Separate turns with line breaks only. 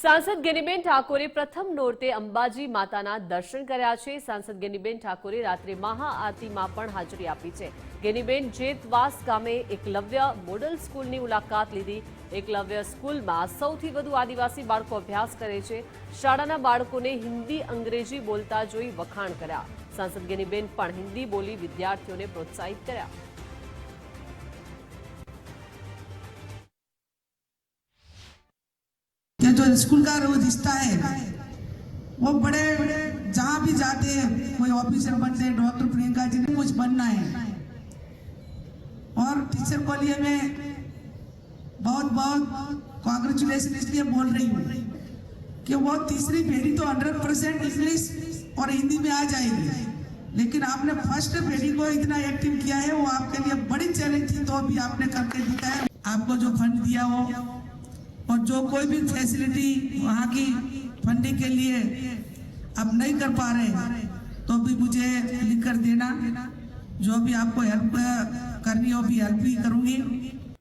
સાંસદ ગેનીબેન ઠાકોરે પ્રથમ નોરતે અંબાજી માતાના દર્શન કર્યા છે. સાંસદ ગેનીબેન ઠાકોરે રાત્રે મહાઆરતીમાં પણ હાજરી આપી છે. ગેનીબેન જેતવાસ ગામે એકલવ્ય મોડલ સ્કૂલની મુલાકાત લીધી. એકલવ્ય સ્કૂલમાં સૌથી વધુ આદિવાસી બાળકો અભ્યાસ કરે છે. શાળાના બાળકોને હિન્દી અંગ્રેજી બોલતા જોઈ વખાણ કર્યા. સાંસદ ગેનીબેન પણ હિન્દી બોલી વિદ્યાર્થીઓને પ્રોત્સાહિત કર્યા.
जो स्कूल का वो रिश्ता है, वो बड़े जहाँ भी जाते हैं, कोई ऑफिसर बनते हैं, डॉक्टर प्रियंका जी ने कुछ बनना है। और टीचर को लिए मैं बहुत बहुत कॉन्ग्रेचुलेशन इसलिए बोल रही हूँ कि वो तीसरी पीढ़ी तो हंड्रेड परसेंट इंग्लिश और हिंदी में आ जाएगी। लेकिन आपने फ़र्स्ट पीढ़ी को इतना एक्टिव किया है, वो आपके लिए बड़ी चैलेंज थी तो भी आपने करके दिखाया। आपको जो फंड दिया हो और जो कोई भी फैसिलिटी वहाँ की फंडिंग के लिए अब नहीं कर पा रहे तो भी मुझे लिख कर देना। जो भी आपको हेल्प करनी हो, भी हेल्प भी करूँगी।